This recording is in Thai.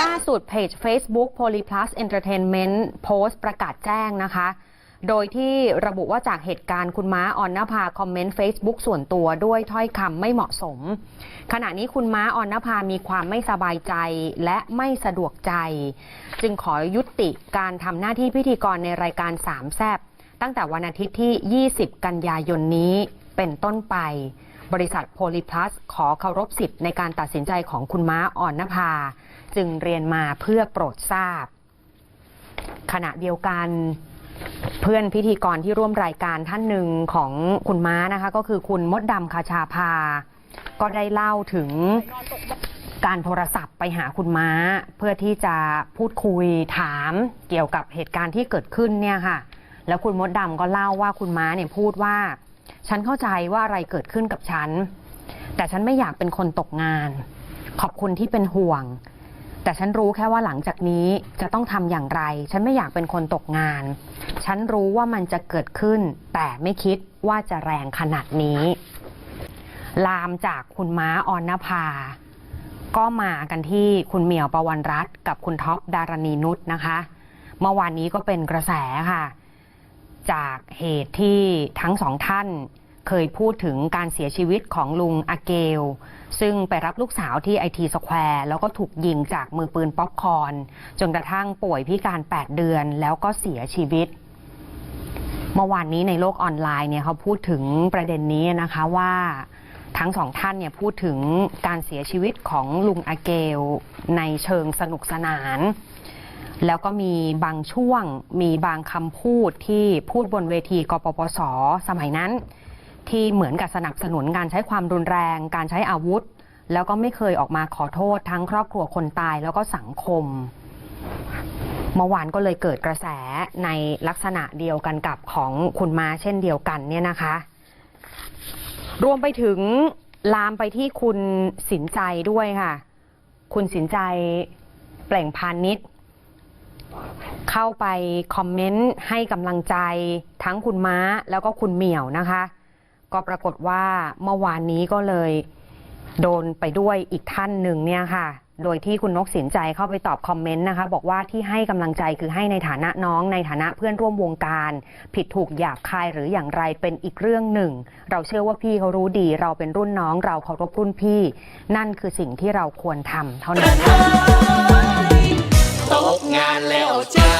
ล่าสุดเพจ Facebook Polyplus Entertainment โพสต์ประกาศแจ้งนะคะ โดยที่ระบุว่าจากเหตุการณ์คุณม้าออนนภาคอมเมนต์ Facebook ส่วนตัวด้วยถ้อยคำไม่เหมาะสม ขณะนี้คุณม้าออนนภามีความไม่สบายใจและไม่สะดวกใจ จึงขอยุติการทำหน้าที่พิธีกรในรายการสามแซบตั้งแต่วันอาทิตย์ที่ 20 กันยายนนี้เป็นต้นไป บริษัทโพลีพลัสขอเคารพสิทธิ์ในการตัดสินใจของคุณม้าอ่อนนภา จึงเรียนมาเพื่อโปรดทราบ ขณะเดียวกันเพื่อนพิธีกรที่ร่วมรายการท่านหนึ่งของคุณม้านะคะ ก็คือคุณมดดำคาชาภา ก็ได้เล่าถึงการโทรศัพท์ไปหาคุณม้า เพื่อที่จะพูดคุยถามเกี่ยวกับเหตุการณ์ที่เกิดขึ้นเนี่ยค่ะ แล้วคุณมดดำก็เล่าว่าคุณม้าเนี่ยพูดว่า ฉันเข้าใจว่าอะไรเกิดขึ้นกับฉัน แต่ฉันไม่อยากเป็นคนตกงาน ขอบคุณที่เป็นห่วง แต่ฉันรู้แค่ว่าหลังจากนี้จะต้องทำอย่างไร ฉันไม่อยากเป็นคนตกงาน ฉันรู้ว่ามันจะเกิดขึ้น แต่ไม่คิดว่าจะแรงขนาดนี้ ลามจากคุณม้าออนนภา ก็มากันที่คุณเหมียวประวันรัตน์กับคุณท็อปดารณีนุชนะคะ เมื่อวานนี้ก็เป็นกระแสค่ะ จากเหตุที่ทั้งสองท่านเคยพูดถึงการเสียชีวิตของลุงอาเกล ซึ่งไปรับลูกสาวที่ไอทีสแควร์แล้วก็ถูกยิงจากมือปืนป๊อปคอนจนกระทั่งป่วยพิการ 8 เดือนแล้วก็เสียชีวิต เมื่อวานนี้ในโลกออนไลน์เนี่ยเขาพูดถึงประเด็นนี้นะคะว่าทั้งสองท่านเนี่ยพูดถึงการเสียชีวิตของลุงอาเกล ในเชิงสนุกสนาน แล้วก็มีบางช่วงมีบางคำพูดที่พูดบนเวทีกปปส สมัยนั้น ที่เหมือนกับสนับสนุนการใช้ความรุนแรง การใช้อาวุธ แล้วก็ไม่เคยออกมาขอโทษทั้งครอบครัวคนตายแล้วก็สังคมเมื่อวานก็เลยเกิดกระแสในลักษณะเดียวกันกับของคุณมาเช่นเดียวกันเนี่ยนะคะ รวมไปถึงลามไปที่คุณสินใจด้วยค่ะ คุณสินใจเปล่งพาณิช เข้าไปคอมเมนต์ให้กำลังใจทั้งคุณม้าแล้วก็คุณเหมี่ยวนะคะ ก็ปรากฏว่าเมื่อวานนี้ก็เลยโดนไปด้วยอีกท่านหนึ่งเนี่ยค่ะ โดยที่คุณนกสินใจเข้าไปตอบคอมเมนต์นะคะ บอกว่าที่ให้กำลังใจคือให้ในฐานะน้องในฐานะเพื่อนร่วมวงการ ผิดถูกหยาบคายหรืออย่างไรเป็นอีกเรื่องหนึ่ง เราเชื่อว่าพี่เขารู้ดี เราเป็นรุ่นน้อง เราเคารพรุ่นพี่ นั่นคือสิ่งที่เราควรทำเท่านั้น ตกงานแล้วจ้า